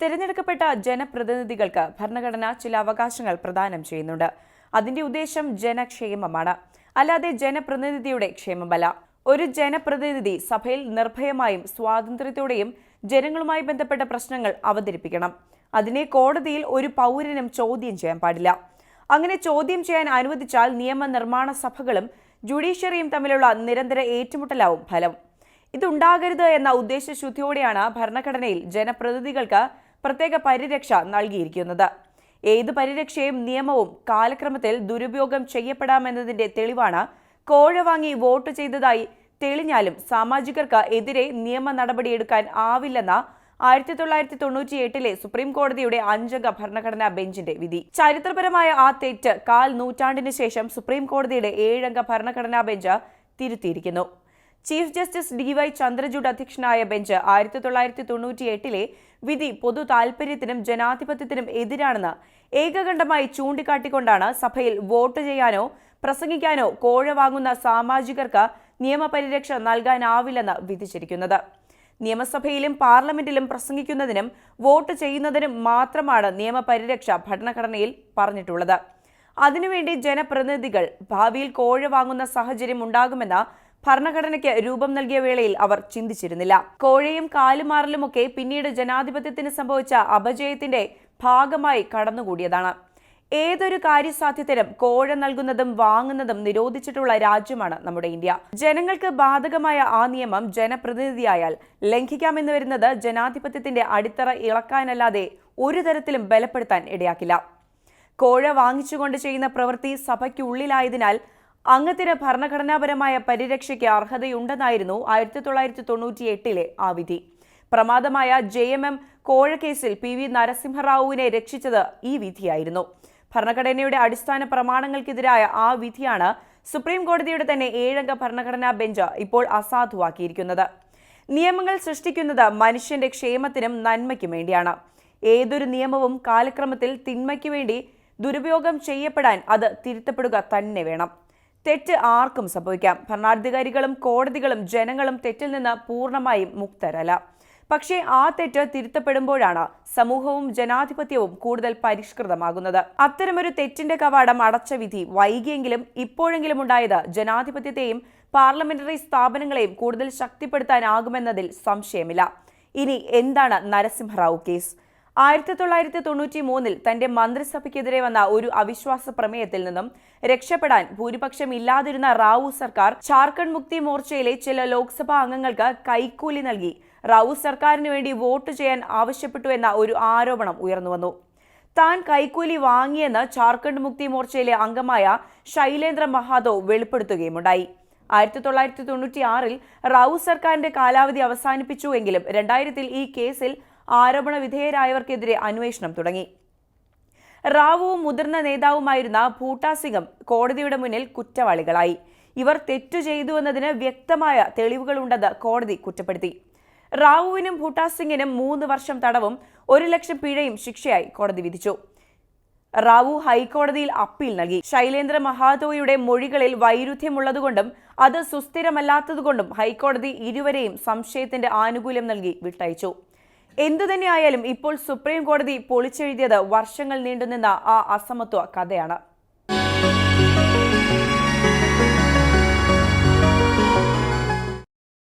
തിരഞ്ഞെടുക്കപ്പെട്ട ജനപ്രതിനിധികൾക്ക് ഭരണഘടന ചില അവകാശങ്ങൾ പ്രദാനം ചെയ്യുന്നുണ്ട്. അതിന്റെ ഉദ്ദേശം ജനക്ഷേമമാണ്. അല്ലാതെ ജനപ്രതിനിധിയുടെ ക്ഷേമമല്ല. ഒരു ജനപ്രതിനിധി സഭയിൽ നിർഭയമായും സ്വാതന്ത്ര്യത്തോടെയും ജനങ്ങളുമായി ബന്ധപ്പെട്ട പ്രശ്നങ്ങൾ അവതരിപ്പിക്കണം. അതിനെ കോടതിയിൽ ഒരു പൗരനും ചോദ്യം ചെയ്യാൻ പാടില്ല. അങ്ങനെ ചോദ്യം ചെയ്യാൻ അനുവദിച്ചാൽ നിയമനിർമ്മാണ സഭകളും ജുഡീഷ്യറിയും തമ്മിലുള്ള നിരന്തര ഏറ്റുമുട്ടലാവും ഫലം. ഇതുണ്ടാകരുത് എന്ന ഉദ്ദേശശുദ്ധിയോടെയാണ് ഭരണഘടനയിൽ ജനപ്രതിനിധികൾക്ക് പ്രത്യേക പരിരക്ഷ നൽകിയിരിക്കുന്നത്. ഏത് പരിരക്ഷയും നിയമവും കാലക്രമത്തിൽ ദുരുപയോഗം ചെയ്യപ്പെടാമെന്നതിന്റെ തെളിവാണ് കോഴ വാങ്ങി വോട്ട് ചെയ്തതായി തെളിഞ്ഞാലും സാമാജികർക്ക് എതിരെ നിയമ നടപടിയെടുക്കാൻ ആവില്ലെന്ന ആയിരത്തി തൊള്ളായിരത്തി തൊണ്ണൂറ്റി എട്ടിലെ സുപ്രീം കോടതിയുടെ അഞ്ചംഗ ഭരണഘടനാ ബെഞ്ചിന്റെ വിധി. ചരിത്രപരമായ ആ തെറ്റ് കാൽ നൂറ്റാണ്ടിന് ശേഷം സുപ്രീം കോടതിയുടെ ഏഴംഗ ഭരണഘടനാ bench തിരുത്തിയിരിക്കുന്നു. Chief justice D Y Chandrachud അധ്യക്ഷനായ ബെഞ്ച് ആയിരത്തി തൊള്ളായിരത്തി തൊണ്ണൂറ്റി എട്ടിലെ വിധി പൊതു താൽപര്യത്തിനും ജനാധിപത്യത്തിനും എതിരാണെന്ന് ഏകകണ്ഠമായി ചൂണ്ടിക്കാട്ടിക്കൊണ്ടാണ് സഭയിൽ വോട്ട് ചെയ്യാനോ പ്രസംഗിക്കാനോ കോഴ വാങ്ങുന്ന സാമാജികർക്ക് നിയമപരിരക്ഷ നൽകാനാവില്ലെന്ന് വിധിച്ചിരിക്കുന്നത്. നിയമസഭയിലും പാർലമെന്റിലും പ്രസംഗിക്കുന്നതിനും വോട്ട് ചെയ്യുന്നതിനും മാത്രമാണ് നിയമപരിരക്ഷ ഭരണഘടനയിൽ പറഞ്ഞിട്ടുള്ളത്. അതിനുവേണ്ടി ജനപ്രതിനിധികൾ ഭാവിയിൽ കോഴ വാങ്ങുന്ന സാഹചര്യം ഉണ്ടാകുമെന്ന ഭരണഘടനയ്ക്ക് രൂപം നൽകിയ വേളയിൽ അവർ ചിന്തിച്ചിരുന്നില്ല. കോഴയും കാലുമാറലുമൊക്കെ പിന്നീട് ജനാധിപത്യത്തിന് സംഭവിച്ച അപജയത്തിന്റെ ഭാഗമായി കടന്നുകൂടിയതാണ്. ഏതൊരു കാര്യസാധ്യത്തിനും കോഴ നൽകുന്നതും വാങ്ങുന്നതും നിരോധിച്ചിട്ടുള്ള രാജ്യമാണ് നമ്മുടെ ഇന്ത്യ. ജനങ്ങൾക്ക് ബാധകമായ ആ നിയമം ജനപ്രതിനിധിയായാൽ ലംഘിക്കാമെന്ന് വരുന്നത് ജനാധിപത്യത്തിന്റെ അടിത്തറ ഇളക്കാനല്ലാതെ ഒരു തരത്തിലും ബലപ്പെടുത്താൻ ഇടയാക്കില്ല. കോഴ വാങ്ങിച്ചുകൊണ്ട് ചെയ്യുന്ന പ്രവൃത്തി സഭയ്ക്കുള്ളിലായതിനാൽ അംഗത്തിന് ഭരണഘടനാപരമായ പരിരക്ഷയ്ക്ക് അർഹതയുണ്ടെന്നായിരുന്നു ആയിരത്തി തൊള്ളായിരത്തി തൊണ്ണൂറ്റി എട്ടിലെ ആ വിധി. പ്രമാദമായ ജെ എം എം കോഴക്കേസിൽ കേസിൽ പി വി നരസിംഹറാവുവിനെ രക്ഷിച്ചത് ഈ വിധിയായിരുന്നു. ഭരണഘടനയുടെ അടിസ്ഥാന പ്രമാണങ്ങൾക്കെതിരായ ആ വിധിയാണ് സുപ്രീം കോടതിയുടെ തന്നെ ഏഴംഗ ഭരണഘടനാ ബെഞ്ച് ഇപ്പോൾ അസാധുവാക്കിയിരിക്കുന്നത്. നിയമങ്ങൾ സൃഷ്ടിക്കുന്നത് മനുഷ്യന്റെ ക്ഷേമത്തിനും നന്മയ്ക്കും വേണ്ടിയാണ്. ഏതൊരു നിയമവും കാലക്രമത്തിൽ തിന്മയ്ക്ക് വേണ്ടി ദുരുപയോഗം ചെയ്യപ്പെടാൻ അത് തിരുത്തപ്പെടുക തന്നെ വേണം. തെറ്റ് ആർക്കും സംഭവിക്കാം. ഭരണാധികാരികളും കോടതികളും ജനങ്ങളും തെറ്റിൽ നിന്ന് പൂർണമായും മുക്തരല്ല. പക്ഷേ ആ തെറ്റ് തിരുത്തപ്പെടുമ്പോഴാണ് സമൂഹവും ജനാധിപത്യവും കൂടുതൽ പരിഷ്കൃതമാകുന്നത്. അത്തരമൊരു തെറ്റിന്റെ കവാടം അടച്ച വിധി വൈകിയെങ്കിലും ഇപ്പോഴെങ്കിലും ഉണ്ടായത് ജനാധിപത്യത്തെയും പാർലമെന്ററി സ്ഥാപനങ്ങളെയും കൂടുതൽ ശക്തിപ്പെടുത്താനാകുമെന്നതിൽ സംശയമില്ല. ഇനി എന്താണ് നരസിംഹറാവു കേസ്? ആയിരത്തി തൊള്ളായിരത്തി തൊണ്ണൂറ്റി മൂന്നിൽ തന്റെ മന്ത്രിസഭയ്ക്കെതിരെ വന്ന ഒരു അവിശ്വാസ പ്രമേയത്തിൽ നിന്നും രക്ഷപ്പെടാൻ ഭൂരിപക്ഷം ഇല്ലാതിരുന്ന റാവു സർക്കാർ ജാർഖണ്ഡ് മുക്തി മോർച്ചയിലെ ചില ലോക്സഭാ അംഗങ്ങൾക്ക് കൈക്കൂലി നൽകി. റാവു സർക്കാരിന് വേണ്ടി വോട്ട് ചെയ്യാൻ ആവശ്യപ്പെട്ടു എന്ന ഒരു ആരോപണം ഉയർന്നുവന്നു താൻ കൈക്കൂലി വാങ്ങിയെന്ന് ജാർഖണ്ഡ് മുക്തി മോർച്ചയിലെ അംഗമായ ശൈലേന്ദ്ര മഹാതോ വെളിപ്പെടുത്തുകയുമുണ്ടായി. ആയിരത്തി തൊള്ളായിരത്തി തൊണ്ണൂറ്റി ആറിൽ റാവു സർക്കാരിന്റെ കാലാവധി അവസാനിപ്പിച്ചുവെങ്കിലും രണ്ടായിരത്തിൽ ഈ കേസിൽ ആരോപണ വിധേയരായവർക്കെതിരെ അന്വേഷണം തുടങ്ങി. റാവുവും മുതിർന്ന നേതാവുമായിരുന്ന ഭൂട്ടാസിംഗം കോടതിയുടെ മുന്നിൽ കുറ്റവാളികളായി. ഇവർ തെറ്റു ചെയ്തുവെന്നതിന് വ്യക്തമായ തെളിവുകളുണ്ടെന്ന് കോടതി കുറ്റപ്പെടുത്തി. റാവുവിനും ഭൂട്ടാസിംഗിനും മൂന്ന് വർഷം തടവും ഒരു ലക്ഷം പിഴയും ശിക്ഷയായി കോടതി വിധിച്ചു. റാവു ഹൈക്കോടതിയിൽ അപ്പീൽ നൽകി. ശൈലേന്ദ്ര മഹാതോയുടെ മൊഴികളിൽ വൈരുദ്ധ്യമുള്ളതുകൊണ്ടും അത് സുസ്ഥിരമല്ലാത്തതുകൊണ്ടും ഹൈക്കോടതി ഇരുവരെയും സംശയത്തിന്റെ ആനുകൂല്യം നൽകി വിട്ടയച്ചു. എന്തുതന്നെയായാലും ഇപ്പോൾ സുപ്രീം കോടതി പൊളിച്ചെഴുതിയത് വർഷങ്ങൾ നീണ്ടുനിന്ന ആ അസമത്വ കഥയാണ്.